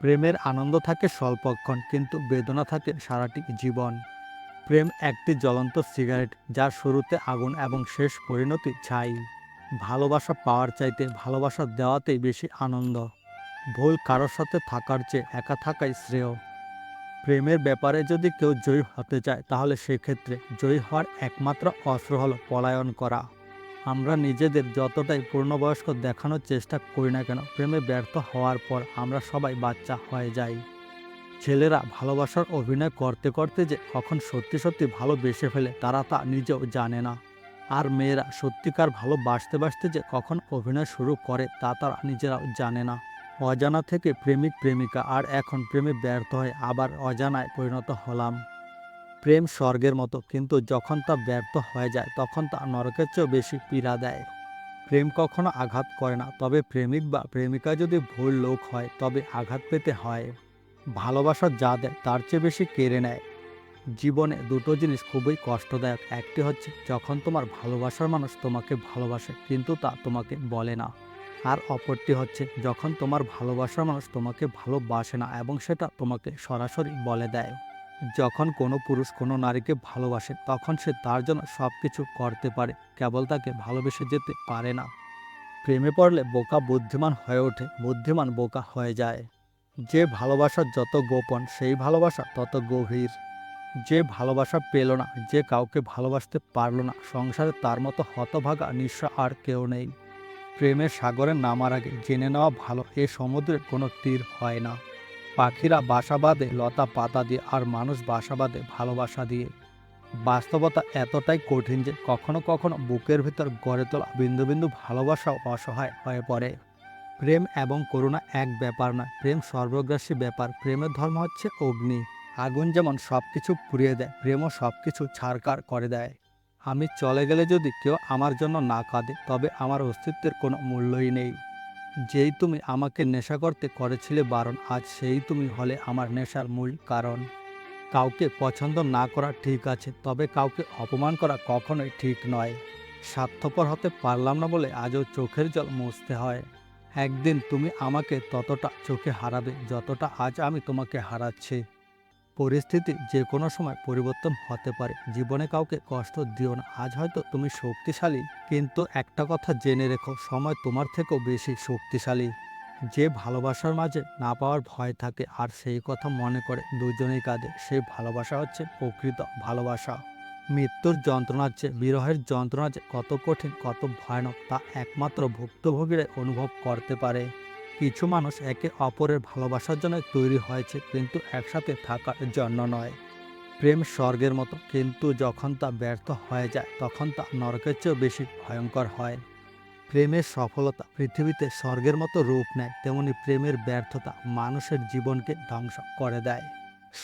প্রেমের আনন্দ থাকে স্বল্পক্ষণ কিন্তু বেদনা থাকে সারাটি জীবন। প্রেম একটি জ্বলন্ত সিগারেট, যার শুরুতে আগুন এবং শেষ পরিণতি ছাই। ভালোবাসা পাওয়ার চাইতে ভালোবাসা দেওয়াতেই বেশি আনন্দ। ভুল কারোর সাথে থাকার চেয়ে একা থাকাই শ্রেয়। প্রেমের ব্যাপারে যদি কেউ জয়ী হতে চায়, তাহলে সেক্ষেত্রে জয়ী হওয়ার একমাত্র অস্ত্র হলো পলায়ন করা। আমরা নিজেদের যতটাই পূর্ণবয়স্ক দেখানোর চেষ্টা করি না কেন, প্রেমে ব্যর্থ হওয়ার পর আমরা সবাই বাচ্চা হয়ে যাই। ছেলেরা ভালোবাসার অভিনয় করতে করতে যে কখন সত্যি সত্যি ভালোবেসে ফেলে, তারা তা নিজেও জানে না। আর মেয়েরা সত্যিকার ভালোবাসতে বাসতে যে কখন অভিনয় শুরু করে, তা তারা নিজেরাও জানে না। অজানা থেকে প্রেমিক প্রেমিকা, আর এখন প্রেমে ব্যর্থ হয়ে আবার অজানায় পরিণত হলাম। প্রেম স্বর্গের মতো, কিন্তু যখন তা ব্যর্থ হয়ে যায়, তখন তা নরকের চেয়েও বেশি পীড়া দেয়। প্রেম কখনো আঘাত করে না, তবে প্রেমিক বা প্রেমিকা যদি ভুল লোক হয়, তবে আঘাত পেতে হয়। ভালোবাসা যা দেয়, তার চেয়ে বেশি কেড়ে নেয়। জীবনে দুটো জিনিস খুবই কষ্টদায়ক, একটি হচ্ছে যখন তোমার ভালোবাসার মানুষ তোমাকে ভালোবাসে, কিন্তু তা তোমাকে বলে না। আর অপরটি হচ্ছে যখন তোমার ভালোবাসার মানুষ তোমাকে ভালোবাসে না, এবং সেটা তোমাকে সরাসরি বলে দেয়। যখন কোনো পুরুষ কোনো নারীকে ভালোবাসে, তখন সে তার জন্য সব কিছু করতে পারে, কেবল তাকে ভালোবেসে যেতে পারে না। প্রেমে পড়লে বোকা বুদ্ধিমান হয়ে ওঠে, বুদ্ধিমান বোকা হয়ে যায়। যে ভালোবাসা যত গোপন, সেই ভালোবাসা তত গভীর। যে ভালোবাসা পেল না, যে কাউকে ভালোবাসতে পারল না, সংসারে তার মতো হতভাগা, নিঃস্ব আর কেউ নেই। প্রেমের সাগরে নামার আগে জেনে নেওয়া ভালো, এ সমুদ্রের কোনো তীর হয় না। পাখিরা বাসা বাঁধে, লতা পাতা দিয়ে, আর মানুষ বাসা বাঁধে ভালোবাসা দিয়ে। বাস্তবতা এতটাই কঠিন যে কখনো কখনো বুকের ভিতর গড়ে তোলা বিন্দু বিন্দু ভালোবাসাও অসহায় হয়ে পড়ে। প্রেম এবং করুণা এক ব্যাপার না প্রেম সর্বগ্রাসী ব্যাপার। প্রেমের ধর্ম হচ্ছে অগ্নি। আগুন যেমন সব কিছু পুড়িয়ে দেয়, প্রেমও সব কিছু ছাড়কার করে দেয়। আমি চলে গেলে যদি কেউ আমার জন্য না কাঁদে, তবে আমার অস্তিত্বের কোনো মূল্যই নেই। যেই তুমি আমাকে নেশা করতে করেছিলে বারণ, আজ সেই তুমি হলে আমার নেশার মূল কারণ। কাউকে পছন্দ না করা ঠিক আছে, তবে কাউকে অপমান করা কখনোই ঠিক নয়। স্বার্থপর হতে পারলাম না বলে আজও চোখের জল মুছতে হয়। একদিন তুমি আমাকে ততটা চোখে হারাবে, যতটা আজ আমি তোমাকে হারাচ্ছি। পরিস্থিতি যে কোনো সময় পরিবর্তন হতে পারে। জীবনে কাউকে কষ্ট দিও না। আজ হয়তো তুমি শক্তিশালী, কিন্তু একটা কথা জেনে রেখো, সময় তোমার থেকেও বেশি শক্তিশালী। যে ভালোবাসার মাঝে না পাওয়ার ভয় থাকে, আর সেই কথা মনে করে দুজনেই কাঁদে সেই ভালোবাসা হচ্ছে প্রকৃত ভালোবাসা। মৃত্যুর যন্ত্রণার চেয়ে বিরহের যন্ত্রণা যে, কত কঠিন, কত ভয়ানক, তা একমাত্র ভুক্তভোগীরাই অনুভব করতে পারে। কিছু মানুষ একে অপরের ভালোবাসার জন্য তৈরি হয়েছে, কিন্তু একসাথে থাকার জন্য নয়। প্রেম স্বর্গের মতো, কিন্তু যখন তা ব্যর্থ হয়ে যায়, তখন তা নরকের চেয়েও বেশি ভয়ঙ্কর হয়। প্রেমের সফলতা পৃথিবীতে স্বর্গের মতো রূপ নেয়, তেমনি প্রেমের ব্যর্থতা মানুষের জীবনকে ধ্বংস করে দেয়।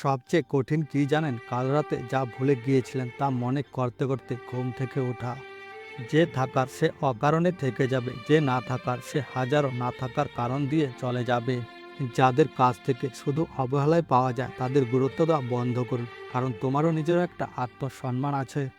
সবচেয়ে কঠিন কি জানেন? কাল রাতে যা ভুলে গিয়েছিলেন তা মনে করতে করতে ঘুম থেকে ওঠা। যে থাকার সে অকারণে থেকে যাবে, যে না থাকার সে হাজারো না থাকার কারণ দিয়ে চলে যাবে। যাদের কাছ থেকে শুধু অবহেলায় পাওয়া যায়, তাদের গুরুত্ব দেওয়া বন্ধ করুন, কারণ তোমারও নিজের একটা আত্মসম্মান আছে।